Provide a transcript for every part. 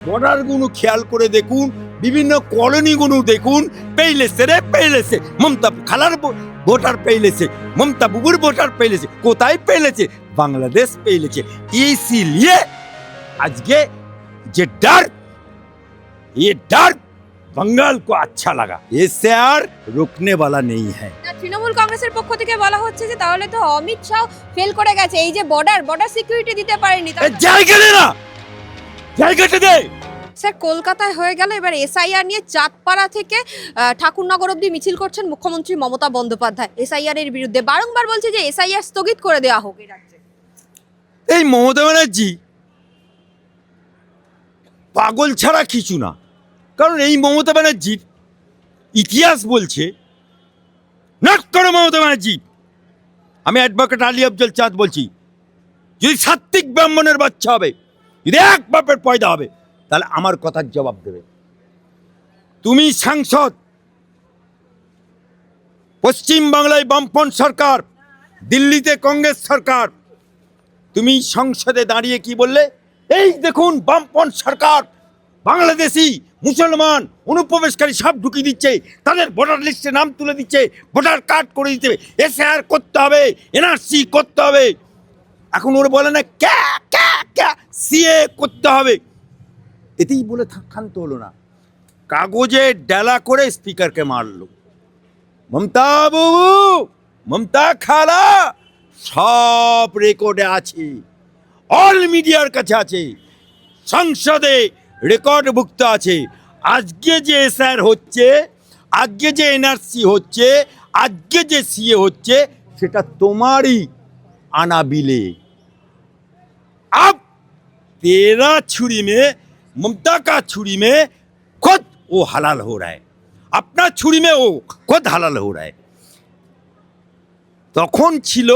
বর্ডারগুলো খেয়াল করে দেখুন বিভিন্ন কলোনিগুলো দেখুন পেইলেছে রে পেইলেছে মমতা খালার ভোটার পেইলেছে মমতা বুবুর ভোটার পেইলেছে কোথায় পেইলেছে বাংলাদেশ পেইলেছে ইসিলিয়ে আজকে যে ডার ये डर बंगाल को अच्छा লাগা। এ और রুকনে वाला नहीं है তৃণমূল কংগ্রেসের পক্ষ থেকে বলা হচ্ছে যে তাহলে তো অমিত শাহ ফেল করে গেছে। এই যে বর্ডার বর্ডার সিকিউরিটি দিতে পারেনি না! দে। স্যার কলকাতায় হয়ে গেল। এবার এসআইআর নিয়ে চাঁদপাড়া থেকে ঠাকুরনগর অব্দি মিছিল করছেন মুখ্যমন্ত্রী মমতা বন্দ্যোপাধ্যায়। এসআইআর এর বিরুদ্ধে বারংবার বলছে যে এসআইআর স্থগিত করে দেওয়া হোক এই মমতা ব্যানার্জি পাগল ছাড়া কিছু না। কারণ এই মমতা ব্যানার্জির ইতিহাস বলছে নট করো মমতা ব্যানার্জি। আমি অ্যাডভোকেট আলী আফজল চাঁদ বলছি যদি সাত্বিক ব্রাহ্মণের বাচ্চা হবে যদি এক বাপের পয়দা হবে, তাহলে আমার কথার জবাব দেবে। তুমি সাংসদ, পশ্চিম বাংলায় বামপন্থ সরকার, দিল্লিতে কংগ্রেস সরকার, তুমি সংসদে দাঁড়িয়ে কি বললে? এই দেখুন, বামপন্থ সরকার, বাংলাদেশি, মুসলমান, অনুপ্রবেশকারী সব ঢুকিয়ে দিচ্ছে, তাদের ভোটার লিস্টে নাম তুলে দিচ্ছে, ভোটার কার্ড করে দিতে হবে এসআর করতে হবে, এনআরসি করতে হবে। এখন ওরা বলে না, ক্যা ক্যা ক্যা সিএ করতে হবে। এতেই বলে ক্ষান্ত হলো না। কাগজে ডেলা করে স্পিকারকে মারলো। মমতা বাবু, মমতা খালা, সব রেকর্ডে আছে। অল মিডিয়ার কাছে আছে। সংসদে রেকর্ডভুক্ত আছে। আজকে যে এসআর হচ্ছে, আজকে যে এনআরসি হচ্ছে, আজকে যে সিএ হচ্ছে, সেটা তোমারই। আনা বিলে अब तेरा छुरी में ममता का छुरी में खुद वो हलाल हो रहा है अपना छुरी में वो खुद हलाल हो रहा है তখন ছিল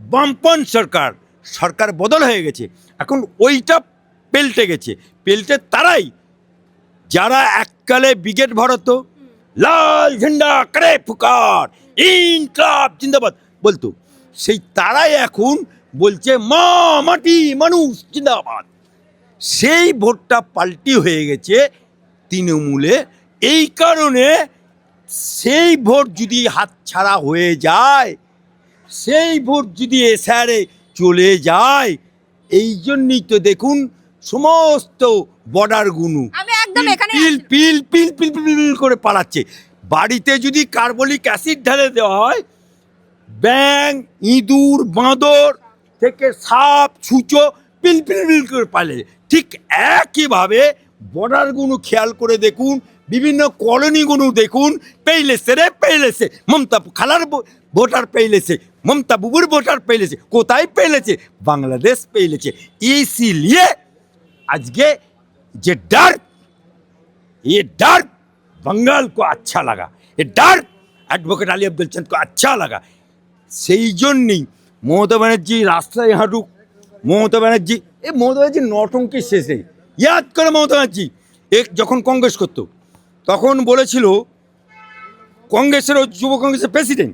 বামপন সরকার সরকার বদল হয়ে গেছে এখন ওইটা পেল্টে গেছে পেল্টে তারাই যারা এককালে ব্রিগেড ভরত লাল ঝান্ডা করে ফুকার ইনকলাব জিন্দাবাদ বলতো সেই তারাই এখন বলছে মা মাটি মানুষ জিন্দাবাদ। সেই ভোটটা পাল্টি হয়ে গেছে তৃণমূলে। এই কারণে সেই ভোট যদি হাতছাড়া হয়ে যায় সেই ভোট যদি এসআরে চলে যায় এই জন্যই তো দেখুন সমস্ত বর্ডার গুনু। একদম এখানে পিল পিল পিল পিল পিল পিল করে পালাচ্ছে। বাড়িতে যদি কার্বলিক অ্যাসিড ঢেলে দেওয়া হয় ব্যাং ইঁদুর, বাঁদর থেকে সাপ, ছুঁচো পিলপিল পিল করে পালে ঠিক একইভাবে বর্ডারগুলো খেয়াল করে দেখুন, বিভিন্ন কলোনিগুলো দেখুন পেইলেছে রে পেইলেছে মমতা খালার ভোটার পেইলেছে মমতা বুবুর ভোটার পেইলেছে কোথায় পেইলেছে বাংলাদেশ পেইলেছে ইসিলিয়ে আজকে যে ডার্ক, এ ডার্ক বাঙ্গাল কো আচ্ছা লাগা। এ ডার্ক, অ্যাডভোকেট अली अब्दुल चंद को अच्छा लगा সেই জন্যই মমতা ব্যানার্জি রাস্তায় হাঁটুক মমতা ব্যানার্জি এ মমতা ব্যানার্জি নটঙ্কি শেষে। ইয়াদ করে মমতা ব্যানার্জি এক যখন কংগ্রেস করতো তখন বলেছিল কংগ্রেসের যুব কংগ্রেসের প্রেসিডেন্ট।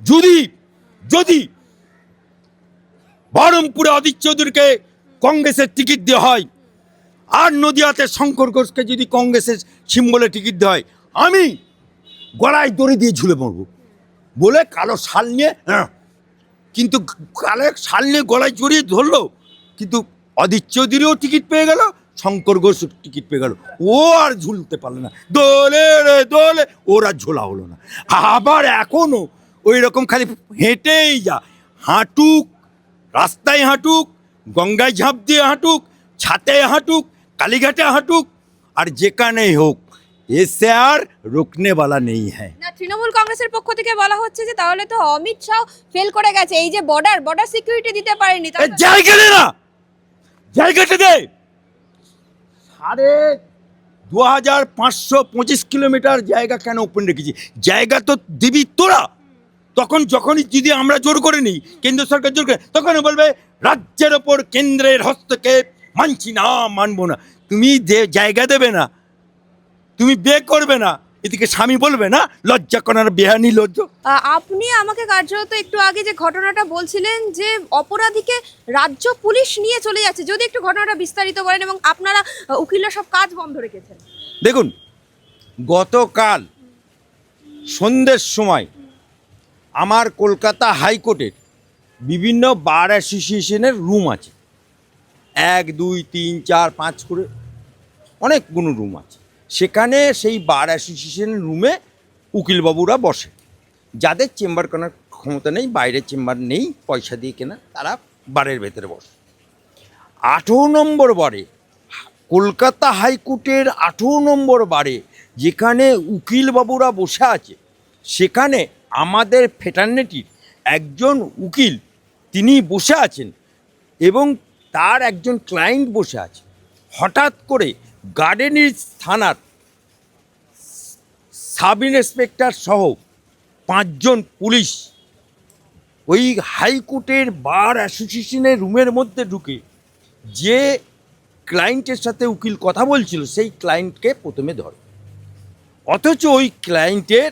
যদি যদি বহরমপুরে অদিত চৌধুরীকে কংগ্রেসের টিকিট দেওয়া হয় আর নদিয়াতে শঙ্কর ঘোষকে যদি কংগ্রেসের সিম্বলে টিকিট দেওয়া হয় আমি গলায় দড়ি দিয়ে ঝুলে পড়ব। বলে কালো শাল নিয়ে হ্যাঁ, কিন্তু কালো শাল নিয়ে গলায় জড়িয়ে ধরলো কিন্তু অদিত চৌধুরীও টিকিট পেয়ে গেল শঙ্কর ঘোষ টিকিট পেয়ে গেল। ও আর ঝুলতে পারল না। দোলে রে দোলে ওর ঝোলা হলো না। আবার এখনও ওই রকম খালি হেঁটেই যা। হাঁটুক রাস্তায় হাঁটুক গঙ্গায় ঝাঁপ দিয়ে হাঁটুক ছাতে হাঁটুক কালীঘাটে হাঁটুক আর যেখানেই হোক এসে আর রুকনে বালা নেই হ্যাঁ না তৃণমূল কংগ্রেসের পক্ষ থেকে বলা হচ্ছে যে তাহলে তো অমিত শাহ ফেল করে গেছে। এই যে বর্ডার বর্ডার সিকিউরিটি দিতে পারেনি জায়গা দে না জায়গাটা দে! সাড়ে দু হাজার পাঁচশো পঁচিশ কিলোমিটার জায়গা কেন ওপেন রেখেছি? জায়গা তো দিবি তোরা। তখন যখনই যদি আমরা জোর করে নিই কেন্দ্র সরকার জোর করে তখন বলবে রাজ্যের ওপর কেন্দ্রের হস্তক্ষেপ মানছি না মানবো না। তুমি যে জায়গা দেবে না তুমি বে করবে না। এদিকে স্বামী বলবে না লজ্জা করার বেহানি লজ্জ। আপনি আমাকে কার্যত একটু আগে যে ঘটনাটা বলছিলেন যে অপরাধীকে রাজ্য পুলিশ নিয়ে চলে যাচ্ছে যদি একটু ঘটনাটা বিস্তারিত বলেন এবং আপনারা উকিলরা সব কাজ বন্ধ রেখেছেন। দেখুন গতকাল সন্ধ্যের সময় আমার কলকাতা হাইকোর্টের বিভিন্ন বার অ্যাসোসিয়েশনের রুম আছে। এক দুই তিন চার পাঁচ করে অনেকগুলো রুম আছে। সেই বার অ্যাসোসিয়েশনের রুমে উকিলবাবুরা বসে। যাদের চেম্বার কেনার ক্ষমতা নেই বাইরে চেম্বার নেই, পয়সা দিয়ে কেনা, তারা বারের ভেতরে বসে। আঠেরো নম্বর বারে, কলকাতা হাইকোর্টের আঠেরো নম্বর বারে যেখানে উকিলবাবুরা বসে আছে, সেখানে আমাদের ফেটার্নিটির একজন উকিল, তিনি বসে আছেন এবং তার একজন ক্লায়েন্ট বসে আছে। হঠাৎ করে গার্ডেনের থানার সাব ইন্সপেক্টর সহ পাঁচজন পুলিশ ওই হাইকোর্টের বার অ্যাসোসিয়েশনের রুমের মধ্যে ঢুকে যে ক্লায়েন্টের সাথে উকিল কথা বলছিল, সেই ক্লায়েন্টকে প্রথমে ধরে। অথচ ওই ক্লায়েন্টের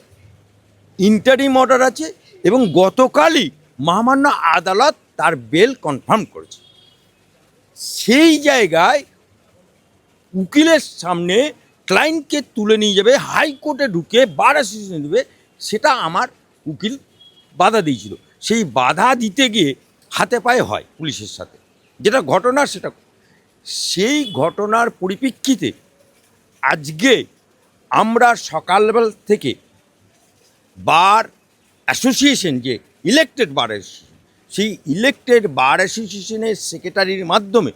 ইন্টারিম অর্ডার আছে এবং গতকালই মহামান্য আদালত তার বেল কনফার্ম করেছে। সেই জায়গায় উকিলের সামনে ক্লায়েন্টকে তুলে নিয়ে যাবে, হাইকোর্টে ঢুকে বার অ্যাসোসিয়েশন দেবে সেটা আমার উকিল বাধা দিয়েছিল। সেই বাধা দিতে গিয়ে হাতে পায়ে হয় পুলিশের সাথে। যেটা ঘটনা, সেটা সেই ঘটনার পরিপ্রেক্ষিতে আজকে আমরা সকালবেলা থেকে বার অ্যাসোসিয়েশন যে ইলেকটেড বার অ্যাসোসিয়েশন সেই ইলেকটেড বার অ্যাসোসিয়েশনের সেক্রেটারির মাধ্যমে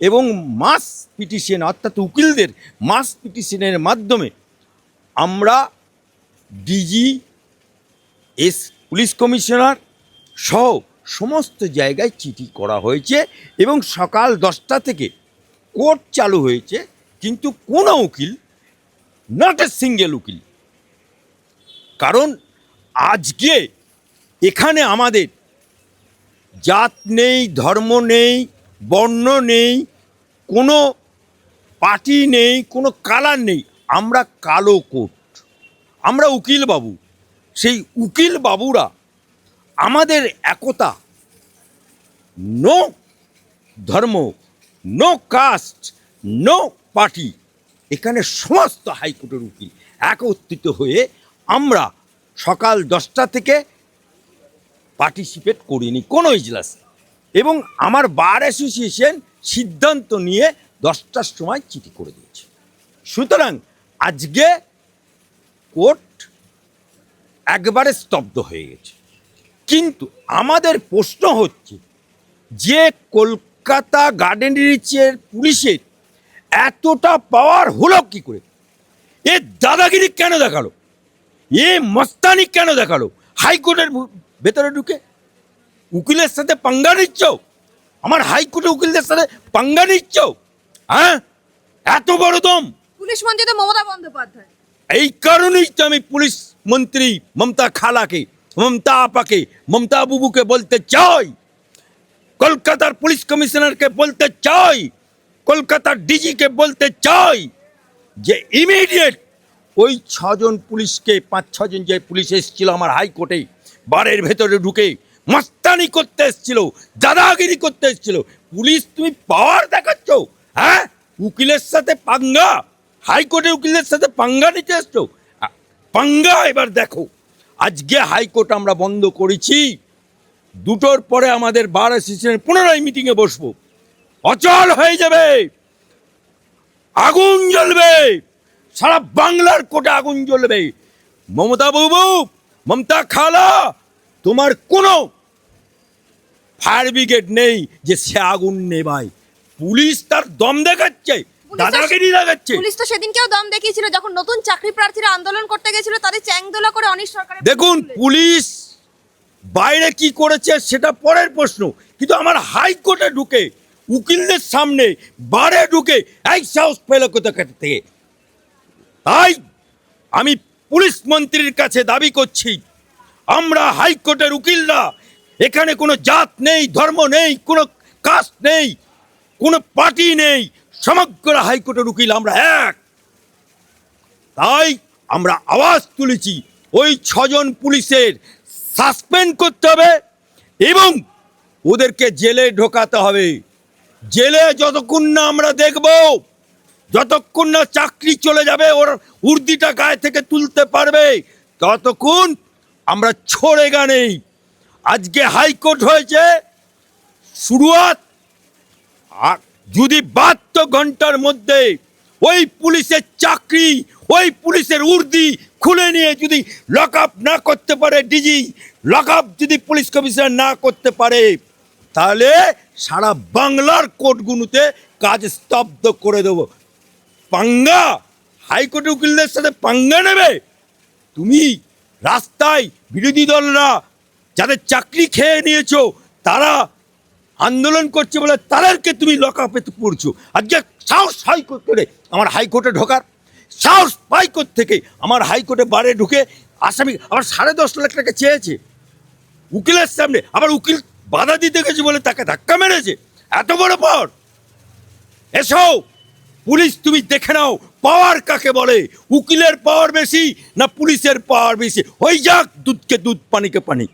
এবং মাস পিটিশন অর্থাৎ উকিলদের মাস পিটিশনের মাধ্যমে আমরা ডিজি এস পুলিশ কমিশনার সহ সমস্ত জায়গায় চিঠি করা হয়েছে এবং সকাল দশটা থেকে কোর্ট চালু হয়েছে, কিন্তু কোনো উকিল নট এ সিঙ্গেল উকিল। কারণ আজকে এখানে আমাদের জাত নেই, ধর্ম নেই বর্ণ নেই, কোনো পার্টি নেই, কোনো কালার নেই। আমরা কালো কোট। আমরা উকিল বাবু। সেই উকিল বাবুরা আমাদের একতা। নো ধর্ম, নো কাস্ট, নো পার্টি এখানে সমস্ত হাইকোর্টের উকিল একত্রিত হয়ে আমরা সকাল দশটা থেকে পার্টিসিপেট করিনি, কোনো ইজলাসে। এবং আমার বার অ্যাসোসিয়েশন সিদ্ধান্ত নিয়ে দশটার সময় চিঠি করে দিয়েছে। সুতরাং আজকে কোর্ট একবারে স্তব্ধ হয়ে গেছে। কিন্তু আমাদের প্রশ্ন হচ্ছে যে কলকাতা গার্ডেন রিচের পুলিশের এতটা পাওয়ার হলো কি করে? এ দাদাগিরি কেন দেখাল? এ মস্তানি কেন দেখাল? হাইকোর্টের ভেতরে ঢুকে উকিলের সাথে পাঙ্গা নিচ্ছ? আমার হাইকোর্টে উকিলদের সাথে পাঙ্গা নিচ্ছ? হ্যাঁ? এত বড় দম? পুলিশ মন্ত্রী তো মমতা বন্দ্যোপাধ্যায়। এই কারণেই তো আমি পুলিশ মন্ত্রী মমতা খালাকে মমতা আপাকে মমতা বুবুকে বলতে চাই। কলকাতার পুলিশ কমিশনারকে বলতে চাই। কলকাতার ডিজিকে বলতে চাই যে ইমিডিয়েট ওই ছজন পুলিশকে পাঁচ ছজন যে পুলিশ এসেছিল আমার হাইকোর্টে বারের ভেতরে ঢুকে মস্তানি করতে এসেছিল, দাদাগিরি করতে এসেছিল। পুলিশ তুমি পাওয়ার দেখাচ্ছ হ্যাঁ? উকিলের সাথে পাঙ্গা, হাইকোর্টের উকিলের সাথে পাঙ্গা নিতে এসছো। পাঙ্গা এবার দেখো। আজকে হাইকোর্ট আমরা বন্ধ করেছি। দুটোর পরে আমাদের বার অ্যাসোসিয়েশনের পুনরায় মিটিংয়ে বসবো। অচল হয়ে যাবে। আগুন জ্বলবে। সারা বাংলার কোটে আগুন জ্বলবে। মমতা বাবু, মমতা খালা, তোমার কোনো ফায়ার ব্রিগেড নেই যে সে আগুন নেবায়। পুলিশ তার দম দেখাচ্ছে দাদাগিরি দেখাচ্ছে। পুলিশ তো সেদিনকেও দম দেখিয়েছিল যখন নতুন চাকরি প্রার্থীরা আন্দোলন করতে গেছিল তাদের চ্যাংদোলা করে অনিশ সরকারের দেখুন পুলিশ বাইরে কি করেছে সেটা পরের প্রশ্ন। কিন্তু আমার হাইকোর্টে ঢুকে উকিলদের সামনে বারে ঢুকে এক সাহস পেল কোথা থেকে? তাই আমি পুলিশ মন্ত্রীর কাছে দাবি করছি আমরা হাইকোর্টের উকিলরা এখানে কোনো জাত নেই, ধর্ম নেই, কোনো কাস্ট নেই, কোনো পার্টি নেই। সমগ্র হাইকোর্টের উকিল আমরা এক। তাই আমরা আওয়াজ তুলেছি, ওই ছজন পুলিশের সাসপেন্ড করতে হবে এবং ওদেরকে জেলে ঢোকাতে হবে। জেলে যতক্ষণ না আমরা দেখব, যতক্ষণ না চাকরি চলে যাবে, ওর উর্দিটা গায়ে থেকে তুলতে পারবে, ততক্ষণ আমরা ছড়ে গানেই আজকে হাইকোর্ট হয়েছে, শুরুয়াত। আর যদি বাহাত্তর ঘণ্টার মধ্যে ওই পুলিশের চাকরি, ওই পুলিশের উর্দি খুলে নিয়ে যদি লক না করতে পারে ডিজি লক যদি পুলিশ কমিশনার না করতে পারে, তাহলে সারা বাংলার কোর্টগুলোতে কাজ স্তব্ধ করে দেবো। পাঙ্গা, হাইকোর্টের উকিলদের সাথে পাঙ্গা নেবে। তুমি রাস্তায় বিরোধী দলরা যাদের চাকরি খেয়ে নিয়েছো, তারা আন্দোলন করছে বলে তাদেরকে তুমি লকআপে পড়ছো। আজকে সাহস হাইকোর্ট করে আমার হাইকোর্টে ঢোকার, সাহস হাইকোর্ট থেকে আমার হাইকোর্টে বারে ঢুকে আসামি আবার সাড়ে দশ লাখ টাকা চেয়েছে। উকিলের সামনে আবার উকিল বাধা দিতে গেছে বলে তাকে ধাক্কা মেরেছে। এত বড় পাওয়ার। এসো, পুলিশ তুমি দেখে নাও, পাওয়ার কাকে বলে? উকিলের পাওয়ার বেশি না পুলিশের পাওয়ার বেশি? ওই যাক দুধকে দুধ, পানিকে পানি।